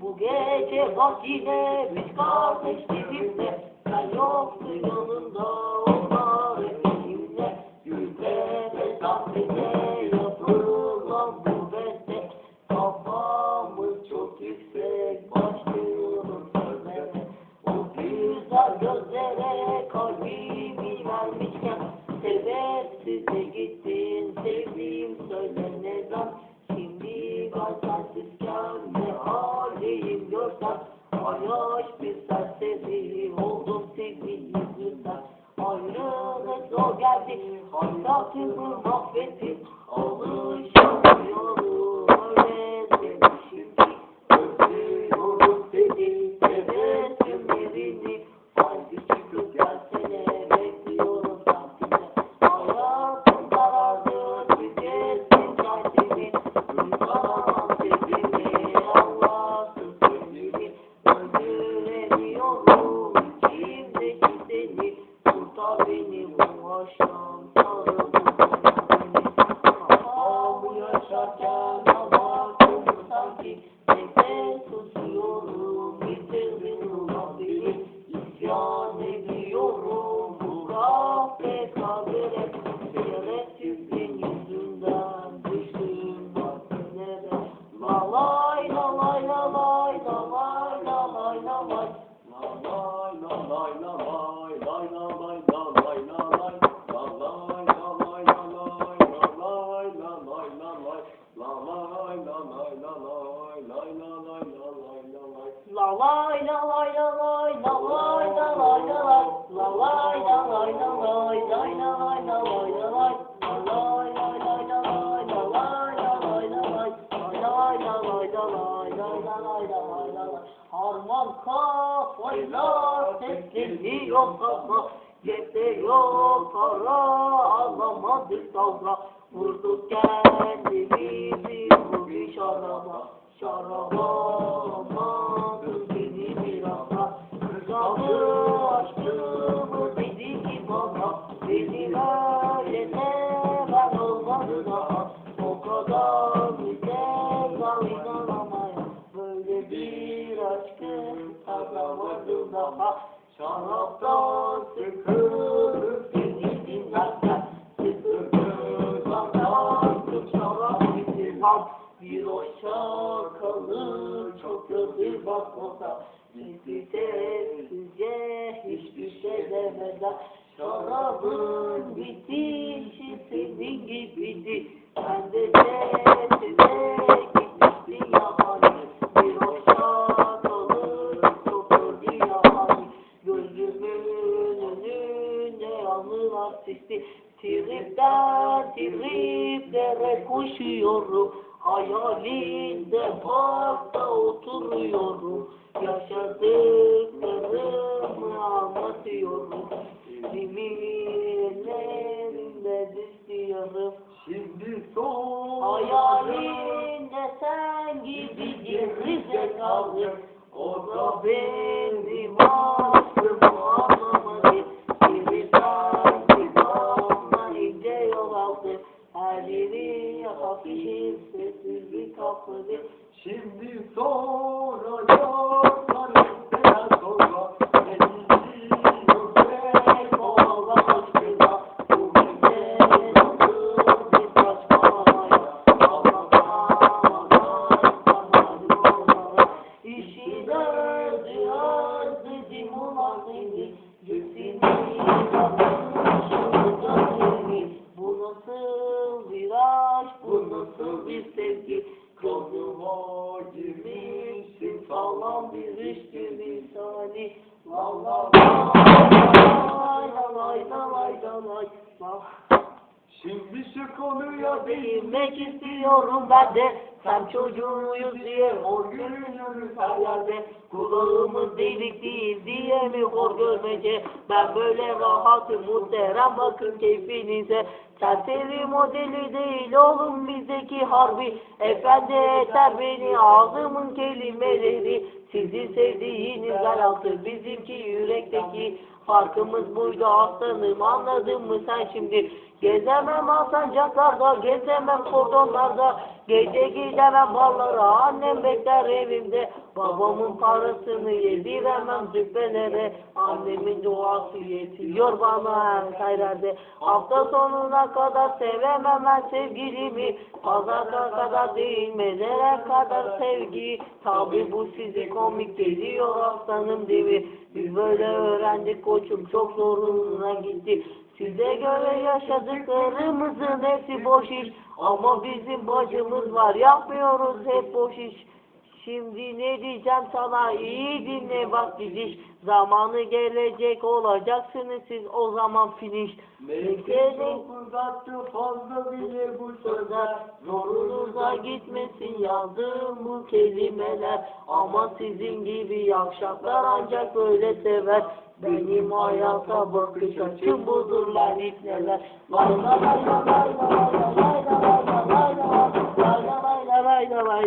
Bu gece bak biz kardeştik de Sen yoksun yanında oldum senin yüzünden Ayrılık zor geldi. Hayatımı mahvettin Harman kafayla sesleniyor kafa Cepte yok para alamadık kavga Vurduk kendimizi bu bir şaraba Şaraba beni bir anda Kızardı aşkımı dedi ki bana daha O kadar daha inanamaya Böyle bir aşkı tadamadım daha Şaraptan Bir o şarkılı çok gözü bakmasa. Gitti sessizce hiçbir şey demeden. Şarabın bitişi senin gibiydi. Ben de sessize gitmişti yabani Bir o şarkılı çok gözü yabani Gözümün önünde anılar sisli Tripten triplere koşuyorum Hayalinde parkta oturuyorum. Yaşadıklarımı anlatıyorum. Kimin ellerinde düşüyorum. Şimdi son Hayalinde sen gibi geri zekalı. O da benim Şimdi sonra Şimdi şu konuya Değinmek istiyorum ben de. Sen çocuğuyuz diye hor görünürüz her yerde. Kulağımız delik değil diye mi hor görmece? Ben böyle rahatım muhterem bakın keyfinize. Serseri modeli değil oğlum bizdeki harbi. Efendi yeter beni ağzımın kelimeleri Sizin sevdiğiniz altı bizimki yürekteki Farkımız buydu. Aslanım anladın mı sen şimdi? Gezemem alsancaklarda gezemem kordonlarda. Gece gidemem ballara annem bekler evimde. Babamın parasını yediremem züppelere Annemin duası yetiyor bana her hayrerde Hafta sonuna kadar sevemem ben sevgilimi. Pazara kadar değil mezere kadar sevgi. Tabi bu sizi komik geliyor aslanım mi? Biz böyle öğrendik koçum çok zoruna gitti. Size göre yaşadıklarımızın hepsi boş iş. Ama bizim bacımız var yapmıyoruz hep boş iş Şimdi ne diyeceğim sana iyi dinle bak gidiş Zamanı gelecek olacaksınız siz o zaman finish Melek'e fırlattı fazla bile bu sözler Zorunuza gitmesin yazdığım bu kelimeler Ama sizin gibi yavşaklar ancak böyle sever Benim hayata bakış açım budur lan neler lay lay lay lay lay lay lay lay lay lay lay lay lay lay lay